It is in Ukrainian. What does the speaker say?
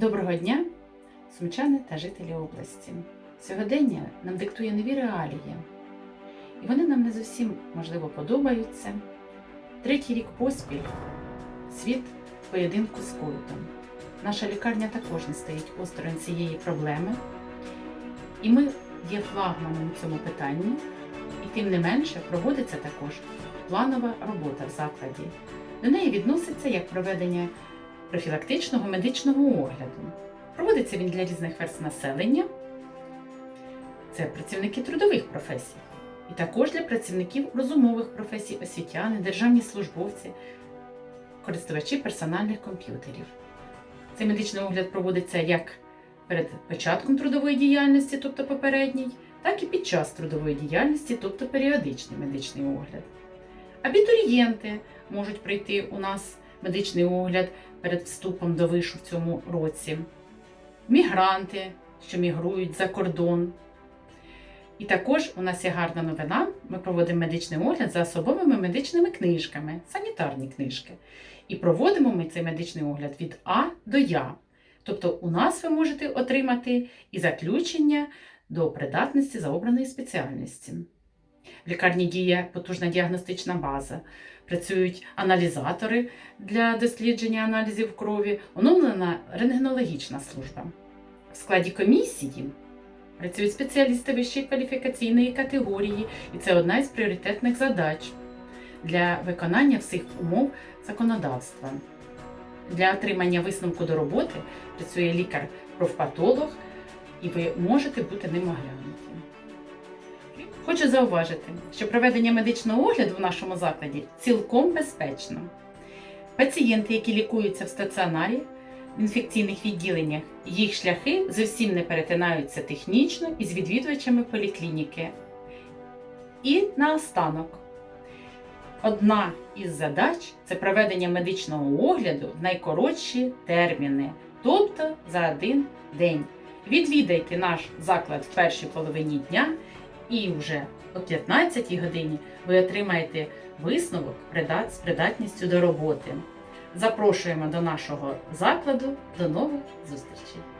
Доброго дня, сумчани та жителі області. Сьогодення нам диктує нові реалії, і вони нам не зовсім можливо подобаються. Третій рік поспіль світ в поєдинку з ковідом. Наша лікарня також не стоїть осторонь цієї проблеми, і ми є флагманом в цьому питанні, і тим не менше проводиться також планова робота в закладі. До неї відноситься як проведення профілактичного медичного огляду. Проводиться він для різних верст населення. Це працівники трудових професій, і також для працівників розумових професій, освітяни, державні службовці, користувачі персональних комп'ютерів. Цей медичний огляд проводиться як перед початком трудової діяльності, тобто попередній, так і під час трудової діяльності, тобто періодичний медичний огляд. Абітурієнти можуть прийти у нас медичний огляд перед вступом до вишу в цьому році, мігранти, що мігрують за кордон. І також у нас є гарна новина. Ми проводимо медичний огляд за особовими медичними книжками, санітарні книжки. І проводимо ми цей медичний огляд від А до Я. Тобто у нас ви можете отримати і заключення до придатності за обраної спеціальності. В лікарні діє потужна діагностична база, працюють аналізатори для дослідження аналізів крові, оновлена рентгенологічна служба. В складі комісії працюють спеціалісти вищої кваліфікаційної категорії, і це одна із пріоритетних задач для виконання всіх умов законодавства. Для отримання висновку до роботи працює лікар-профпатолог, і ви можете бути ним оглянуті. Хочу зауважити, що проведення медичного огляду в нашому закладі цілком безпечно. Пацієнти, які лікуються в стаціонарі, в інфекційних відділеннях, їх шляхи зовсім не перетинаються технічно із відвідувачами поліклініки. І наостанок. Одна із задач це проведення медичного огляду в найкоротші терміни, тобто за один день. Відвідайте наш заклад в першій половині дня, і вже о 15 годині ви отримаєте висновок з придатністю до роботи. Запрошуємо до нашого закладу. До нових зустрічей!